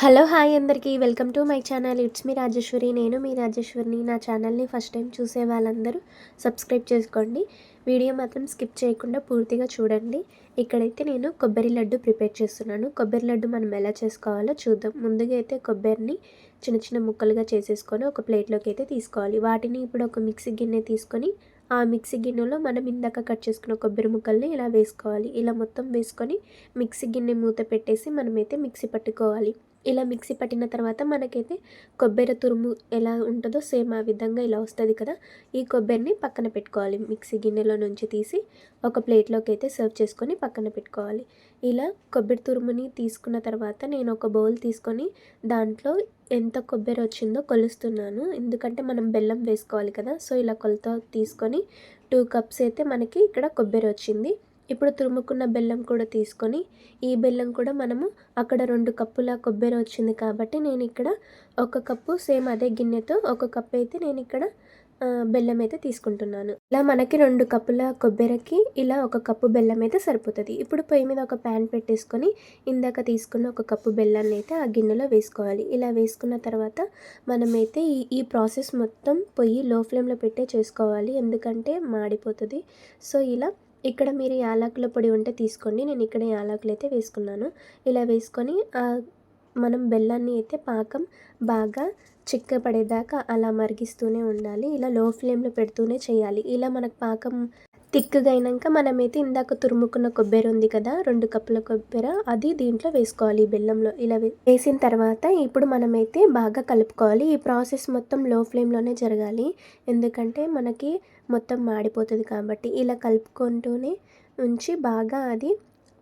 Hello hi అందరికీ welcome to my channel. It's me Rajeshwari నేను మీ రాజేశ్వరిని. నా ఛానల్ని ఫస్ట్ టైం చూసే వాళ్ళందరూ సబ్స్క్రైబ్ చేసుకోండి. వీడియో మాత్రం స్కిప్ చేయకుండా పూర్తిగా చూడండి. ఇక్కడైతే నేను కొబ్బరి లడ్డు ప్రిపేర్ చేస్తున్నాను. కొబ్బరి లడ్డు మనం ఎలా చేసుకోవాలో చూద్దాం. ముందుగా అయితే కొబ్బరిని చిన్న చిన్న ముక్కలుగా చేసేసుకొని ఒక ప్లేట్లోకి అయితే తీసుకోవాలి. వాటిని ఇప్పుడు ఒక మిక్సీ గిన్నె తీసుకొని ఆ మిక్సీ గిన్నెలో మనం ఇందాక కట్ చేసుకున్న కొబ్బరి ముక్కల్ని ఇలా వేసుకోవాలి. ఇలా మొత్తం వేసుకొని మిక్సీ గిన్నె మూత పెట్టేసి మనమైతే మిక్సీ పట్టుకోవాలి. ఇలా మిక్సీ పట్టిన తర్వాత మనకైతే కొబ్బరి తురుము ఎలా ఉంటుందో సేమ్ ఆ విధంగా ఇలా వస్తుంది కదా. ఈ కొబ్బరిని పక్కన పెట్టుకోవాలి. మిక్సీ గిన్నెలో నుంచి తీసి ఒక ప్లేట్లోకి అయితే సర్వ్ చేసుకొని పక్కన పెట్టుకోవాలి. ఇలా కొబ్బరి తురుముని తీసుకున్న తర్వాత నేను ఒక బౌల్ తీసుకొని దాంట్లో ఎంత కొబ్బరి వచ్చిందో కొలుస్తున్నాను. ఎందుకంటే మనం బెల్లం వేసుకోవాలి కదా. సో ఇలా కొలత తీసుకొని టూ కప్స్ అయితే మనకి ఇక్కడ కొబ్బరి వచ్చింది. ఇప్పుడు తురుముకున్న బెల్లం కూడా తీసుకొని ఈ బెల్లం కూడా మనము అక్కడ రెండు కప్పుల కొబ్బరి వచ్చింది కాబట్టి నేను ఇక్కడ ఒక కప్పు సేమ్ అదే గిన్నెతో ఒక కప్పు అయితే నేను ఇక్కడ బెల్లం అయితే తీసుకుంటున్నాను. ఇలా మనకి రెండు కప్పుల కొబ్బరికి ఇలా ఒక కప్పు బెల్లం అయితే సరిపోతుంది. ఇప్పుడు పొయ్యి మీద ఒక ప్యాన్ పెట్టేసుకొని ఇందాక తీసుకున్న ఒక కప్పు బెల్లాన్ని అయితే ఆ గిన్నెలో వేసుకోవాలి. ఇలా వేసుకున్న తర్వాత మనమైతే ఈ ఈ ప్రాసెస్ మొత్తం పొయ్యి లో ఫ్లేమ్లో పెట్టే చేసుకోవాలి. ఎందుకంటే మాడిపోతుంది. సో ఇలా ఇక్కడ మీరు యాలకుల పొడి ఉంటే తీసుకోండి. నేను ఇక్కడ యాలకులు అయితే వేసుకున్నాను. ఇలా వేసుకొని మనం బెల్లాన్ని అయితే పాకం బాగా చిక్కపడేదాకా అలా మరిగిస్తూనే ఉండాలి. ఇలా లో ఫ్లేమ్లో పెడుతూనే చేయాలి. ఇలా మనకు పాకం తిక్కుగా అయినాక మనమైతే ఇందాక తురుముకున్న కొబ్బరి ఉంది కదా రెండు కప్పుల కొబ్బరి అది దీంట్లో వేసుకోవాలి బెల్లంలో. ఇలా వేసిన తర్వాత ఇప్పుడు మనమైతే బాగా కలుపుకోవాలి. ఈ ప్రాసెస్ మొత్తం లో ఫ్లేమ్లోనే జరగాలి. ఎందుకంటే మనకి మొత్తం మాడిపోతుంది కాబట్టి ఇలా కలుపుకుంటూనే ఉంచి బాగా అది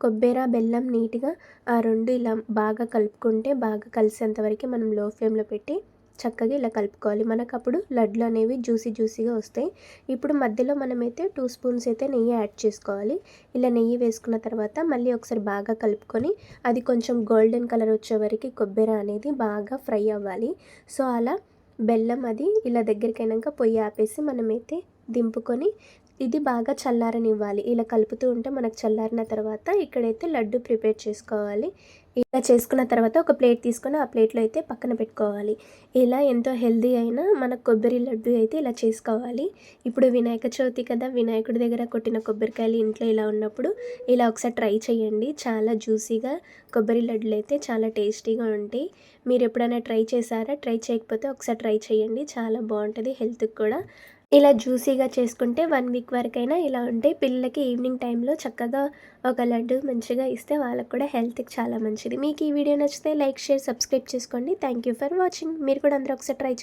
కొబ్బరి బెల్లం నీట్గా ఆ రెండు ఇలా బాగా కలుపుకుంటే బాగా కలిసేంతవరకు మనం లో ఫ్లేమ్లో పెట్టి చక్కగా ఇలా కలుపుకోవాలి. మనకు అప్పుడు లడ్లు అనేవి జ్యూసీ జ్యూసీగా వస్తాయి. ఇప్పుడు మధ్యలో మనమైతే టూ స్పూన్స్ అయితే నెయ్యి యాడ్ చేసుకోవాలి. ఇలా నెయ్యి వేసుకున్న తర్వాత మళ్ళీ ఒకసారి బాగా కలుపుకొని అది కొంచెం గోల్డెన్ కలర్ వచ్చే వరకు కొబ్బరి అనేది బాగా ఫ్రై అవ్వాలి. సో అలా బెల్లం అది ఇలా దగ్గరికి అయినాక పొయ్యి ఆపేసి మనమైతే దింపుకొని ఇది బాగా చల్లారనివ్వాలి. ఇలా కలుపుతూ ఉంటే మనకు చల్లారిన తర్వాత ఇక్కడైతే లడ్డు ప్రిపేర్ చేసుకోవాలి. ఇలా చేసుకున్న తర్వాత ఒక ప్లేట్ తీసుకొని ఆ ప్లేట్లో అయితే పక్కన పెట్టుకోవాలి. ఇలా ఎంతో హెల్దీ అయినా మన కొబ్బరి లడ్డు అయితే ఇలా చేసుకోవాలి. ఇప్పుడు వినాయక చవితి కదా వినాయకుడి దగ్గర కొట్టిన కొబ్బరికాయలు ఇంట్లో ఇలా ఉన్నప్పుడు ఇలా ఒకసారి ట్రై చేయండి. చాలా జ్యూసీగా కొబ్బరి లడ్డులు అయితే చాలా టేస్టీగా ఉంటాయి. మీరు ఎప్పుడైనా ట్రై చేశారా? ట్రై చేయకపోతే ఒకసారి ట్రై చేయండి. చాలా బాగుంటుంది హెల్త్కి కూడా. ఇలా జ్యూసీగా చేసుకుంటే వన్ వీక్ వరకైనా ఇలా ఉంటే పిల్లలకి ఈవినింగ్ టైంలో చక్కగా ఒక లడ్డు మంచిగా ఇస్తే వాళ్ళకు కూడా హెల్త్కి చాలా మంచిది. మీకు ఈ వీడియో నచ్చితే లైక్ షేర్ సబ్స్క్రైబ్ చేసుకోండి. Thank you for watching. మీరు కూడా అందరూ ఒకసారి ట్రై